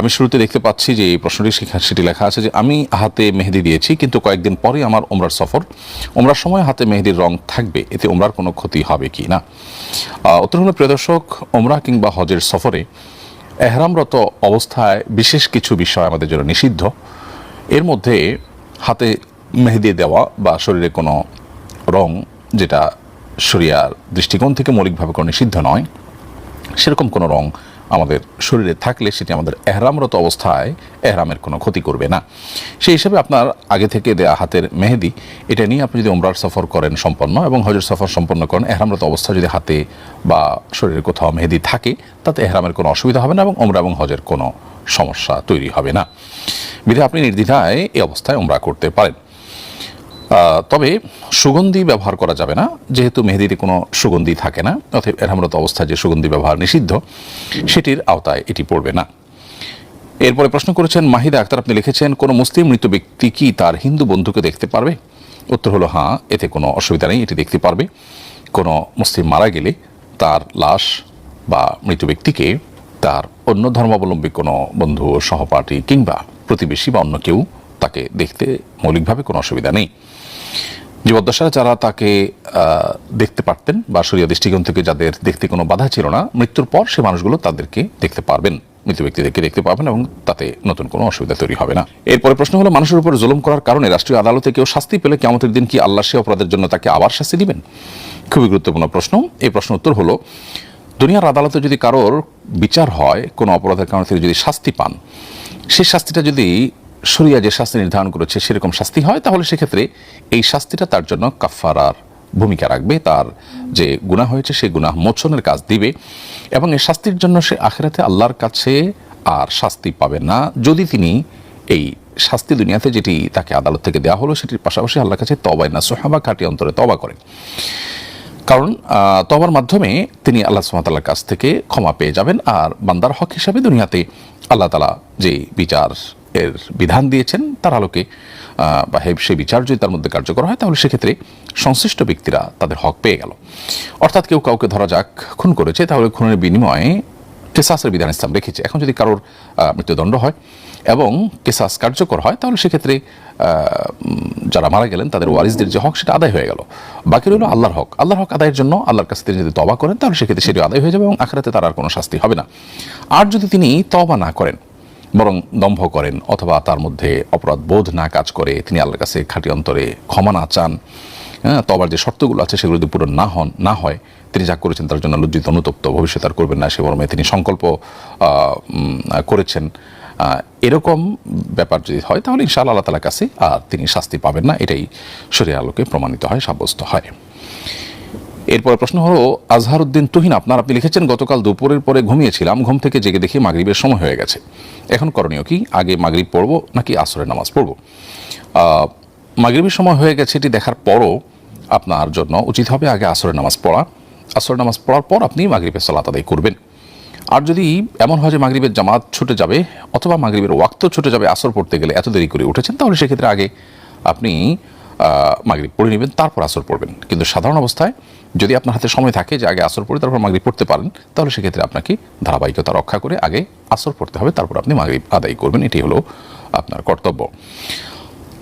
আমি শুরুতে দেখতে পাচ্ছি যে এই প্রশ্নটি সেটি লেখা আছে যে, আমি হাতে মেহেদি দিয়েছি, কিন্তু কয়েকদিন পরে আমার ওমরার সফর। ওমরার সময় হাতে মেহেদির রং থাকবে, এতে ওমরার কোনো ক্ষতি হবে কি না? উত্তর হলো, প্রিয় দর্শক ওমরা কিংবা হজের সফরে এহরামরত অবস্থায় বিশেষ কিছু বিষয় আমাদের জন্য নিষিদ্ধ। এর মধ্যে হাতে মেহেদি দেওয়া বা শরীরে কোনো রং যেটা শরিয়ার দৃষ্টিকোণ থেকে মৌলিকভাবে কোনো নিষিদ্ধ নয়, সেরকম কোনো রং আমাদের শরীরে থাকলে সেটি আমাদের এহরামরত অবস্থায় এহরামের কোনো ক্ষতি করবে না। সেই হিসাবে আপনার আগে থেকে দেয়া হাতের মেহেদি, এটা নিয়ে আপনি যদি ওমরার সফর করেন সম্পন্ন এবং হজর সফর সম্পন্ন করেন, এহরামরত অবস্থায় যদি হাতে বা শরীরে কোথাও মেহেদি থাকে, তাতে এহরামের কোনো অসুবিধা হবে না এবং ওমরা এবং হজের কোনো সমস্যা তৈরি হবে না। বিধে আপনি নির্দ্বিধায় এই অবস্থায় ওমরা করতে পারেন। তবে সুগন্ধি ব্যবহার করা যাবে না, যেহেতু মেহেদিতে কোনো সুগন্ধি থাকে না, অতএব এরহামরত অবস্থায় যে সুগন্ধি ব্যবহার নিষিদ্ধ, সেটির আওতায় এটি পড়বে না। এরপরে প্রশ্ন করেছেন, মাহিদা আক্তার, আপনি লিখেছেন, কোনো মুসলিম মৃত ব্যক্তি কি তার হিন্দু বন্ধুকে দেখতে পারবে? উত্তর হলো হ্যাঁ এতে কোনো অসুবিধা নেই, এটি দেখতে পারবে। কোনো মুসলিম মারা গেলে তার লাশ বা মৃত ব্যক্তিকে তার অন্য ধর্মাবলম্বী কোনো বন্ধু, সহপাঠী কিংবা প্রতিবেশী বা অন্য কেউ তাকে দেখতে মৌলিকভাবে কোনো অসুবিধা নেই। জীবদ্দশায় যারা তাকে দেখতে পারতেন বা সরিয়া দৃষ্টিকোণ থেকে যাদের দেখতে কোনো বাধা ছিল না, মৃত্যুর পর সে মানুষগুলো তাদেরকে দেখতে পারবেন। মৃত ব্যক্তিদেরকে দেখতে পাবেন এবং তাতে নতুন কোনো অসুবিধা তৈরি হবে না। এরপরে প্রশ্ন হলো, মানুষের উপর জুলুম করার কারণে রাষ্ট্রীয় আদালতে কেউ শাস্তি পেলে কেমতের দিন কি আল্লাহ সে অপরাধের জন্য তাকে আবার শাস্তি দিবেন? খুবই গুরুত্বপূর্ণ প্রশ্ন। এই প্রশ্ন উত্তর হলো, দুনিয়ার আদালতে যদি কারোর বিচার হয়, কোনো অপরাধের কারণে তিনি যদি শাস্তি পান, সেই শাস্তিটা যদি শরিয়া যে শাস্তি নির্ধারণ করেছে সেরকম শাস্তি হয়, তাহলে সেক্ষেত্রে এই শাস্তিটা তার জন্য কাফারার ভূমিকা রাখবে, তার যে গুনাহ হয়েছে সেই গুনাহ মোচনের কাজ দিবে এবং এই শাস্তির জন্য সে আখেরাতে আল্লাহর কাছে আর শাস্তি পাবে না। যদি তিনি এই শাস্তি দুনিয়াতে যেটি তাকে আদালত থেকে দেওয়া হলো, সেটির পাশাপাশি আল্লাহর কাছে তবায় না, সোহাবা কাটি অন্তরে তবা করেন কারণ তবার মাধ্যমে তিনি আল্লাহ সুমাতাল্লার কাছ থেকে ক্ষমা পেয়ে যাবেন আর বান্দার হক হিসাবে দুনিয়াতে আল্লাহ তালা যে বিচার এর বিধান দিয়েছেন, তার আলোকে বা সেই বিচার যদি তার মধ্যে কার্যকর হয়, তাহলে সেক্ষেত্রে সংশ্লিষ্ট ব্যক্তিরা তাদের হক পেয়ে গেল। অর্থাৎ কেউ কাউকে ধরা যাক, খুন করেছে, তাহলে খুনের বিনিময়ে কেসাসের বিধান ইসলাম রেখেছে। এখন যদি কারোর মৃত্যুদণ্ড হয় এবং কেসাস কার্যকর হয়, তাহলে সেক্ষেত্রে যারা মারা গেলেন, তাদের ওয়ারিসদের যে হক, সেটা আদায় হয়ে গেল। বাকি রইল আল্লাহর হক। আল্লাহর হক আদায়ের জন্য আল্লাহর কাছে তিনি যদি তবা করেন, তাহলে সেক্ষেত্রে সেটি আদায় হয়ে যাবে এবং আখেরাতে তার আর কোনো শাস্তি হবে না। আর যদি তিনি তবা না করেন বরং দম্ভ করেন অথবা তার মধ্যে অপরাধ বোধ না কাজ করে তিনি আল্লাহর কাছে খাঁটি অন্তরে ক্ষমা না চান। হ্যাঁ তবার যে শর্তগুলো আছে সেগুলো যদি পূরণ না হন, না হয়, তিনি যা করেছেন তার জন্য লজ্জিত, অনুতপ্ত, ভবিষ্যৎ আর করবেন না সে মর্মে তিনি সংকল্প করেছেন। এরকম ব্যাপার যদি হয় তাহলে ইনশাআল্লাহ আল্লাহ তালার কাছে আর তিনি শাস্তি পাবেন না, এটাই শরীর আলোকে প্রমাণিত হয়, সাব্যস্ত হয়। এরপরে প্রশ্ন হলো, আজহারউদ্দিন তুহিন, আপনার আপনি লিখেছেন, গতকাল দুপুরের পরে ঘুমিয়েছিলাম, ঘুম থেকে জেগে দেখি মাগরিবের সময় হয়ে গেছে। এখন করণীয় কি? আগে মাগরিব পড়ব নাকি আসরের নামাজ পড়ব? মাগরিবের সময় হয়ে গেছে এটি দেখার পরও আপনার জন্য উচিত হবে আগে আসরের নামাজ পড়া। আসরের নামাজ পড়ার পর আপনি মাগরিবের সালাত আদায় করবেন। আর যদি এমন হয় যে মাগরিবের জামাত ছুটে যাবে অথবা মাগরিবের ওয়াক্ত ছুটে যাবে আসর পড়তে গেলে এত দেরি করে উঠেছেন, তাহলে সেক্ষেত্রে আগে আপনি মাগরিব পড়ে নেবেন, তারপর আসর পড়বেন। কিন্তু সাধারণ অবস্থায় যদি আপনার হাতে সময় থাকে যে আগে আসর পড়ে, তারপর মাগরিব পড়তে পারেন, তাহলে সেক্ষেত্রে আপনাকে ধারাবাহিকতা রক্ষা করে আগে আসর পড়তে হবে, তারপর আপনি মাগরিব আদায় করবেন। এটি হলো আপনার কর্তব্য।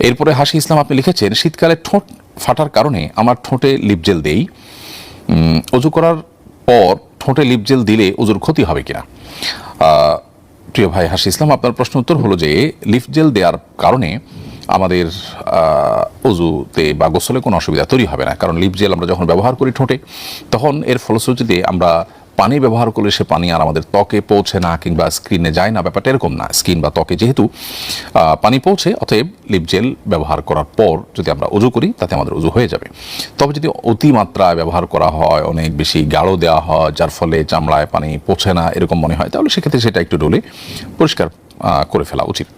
এরপরে হাসি ইসলাম আপনি লিখেছেন, শীতকালে ঠোঁট ফাটার কারণে আমার ঠোঁটে লিপজেল দেই। অজু করার পর ঠোঁটে লিপজেল দিলে অজুর ক্ষতি হবে কিনা? প্রিয় ভাই হাসি ইসলাম, আপনার প্রশ্ন উত্তর হলো যে, লিপজেল দেওয়ার কারণে আমাদের অজুতে বা গোসলে কোনো অসুবিধা তৈরি হবে না। কারণ লিপ জেল আমরা যখন ব্যবহার করি ঠোঁটে, তখন এর ফলশ্রুতিতে আমরা পানি ব্যবহার করলে সে পানি আর আমাদের ত্বকে পৌঁছে না কিংবা স্ক্রিনে যায় না। ব্যাপারটা এরকম না। স্কিন বা ত্বকে যেহেতু পানি পৌঁছে, অতএব লিপ জেল ব্যবহার করার পর যদি আমরা উজু করি, তাতে আমাদের উজু হয়ে যাবে। তবে যদি অতিমাত্রায় ব্যবহার করা হয়, অনেক বেশি গাঢ় দেওয়া হয়, যার ফলে চামড়ায় পানি পৌঁছে না, এরকম মনে হয়, তাহলে সেক্ষেত্রে সেটা একটু ডলে পরিষ্কার করে ফেলা উচিত।